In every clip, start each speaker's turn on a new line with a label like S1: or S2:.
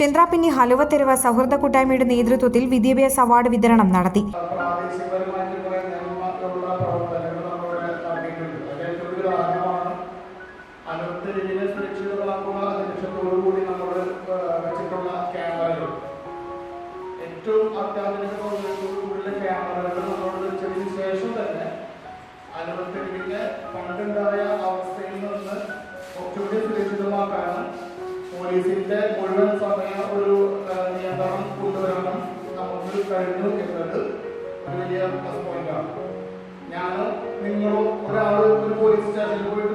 S1: ചന്ദ്രാപിന്നി ഹലുവ തെരുവ സൗഹൃദ കൂട്ടായ്മയുടെ നേതൃത്വത്തിൽ വിദ്യാഭ്യാസ അവാർഡ് വിതരണം നടത്തി.
S2: ഏറ്റവും അത്യാധുനിക അവസ്ഥയിൽ നിന്ന് കുറച്ചുകൂടി സുരക്ഷിതമാക്കാനും പോലീസിന്റെ മുഴുവൻ കഴിഞ്ഞു എന്നത് വലിയ പ്ലസ് ഞാൻ നിങ്ങളോ ഒരാൾ ഒരു പോലീസ് സ്റ്റേഷനിൽ പോയിട്ട്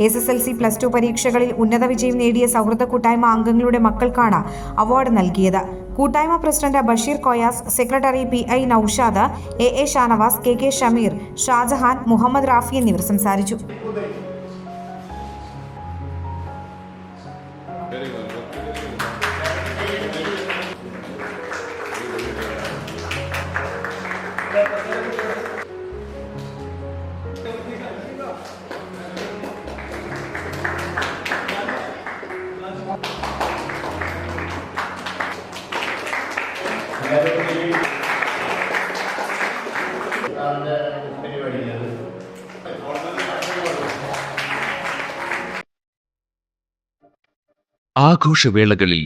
S1: S S L C plus two പരീക്ഷകളിൽ ഉന്നത വിജയം നേടിയ സൗഹൃദ കൂട്ടായ്മ അംഗങ്ങളുടെ മക്കൾക്കാണ് അവാർഡ് നൽകിയത്. കൂട്ടായ്മ president Basheer Koyas secretary P I Naushad A A Shanavas K K Shameer Shajahan Muhammad Rafi എന്നിവർ സംസാരിച്ചു.
S2: പരിപാടിയത്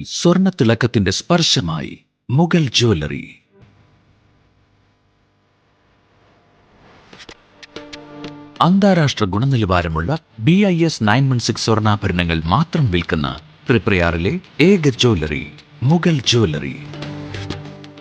S3: സ്വർണ തിളക്കത്തിന്റെ സ്പർശമായി മുഗൾ ജ്വല്ലറി. അന്താരാഷ്ട്ര ഗുണനിലവാരമുള്ള B I S nine one six സ്വർണാഭരണങ്ങൾ മാത്രം വിൽക്കുന്ന ത്രിപ്രയാറിലെ ഏക ജ്വല്ലറി മുഗൾ ജ്വല്ലറി.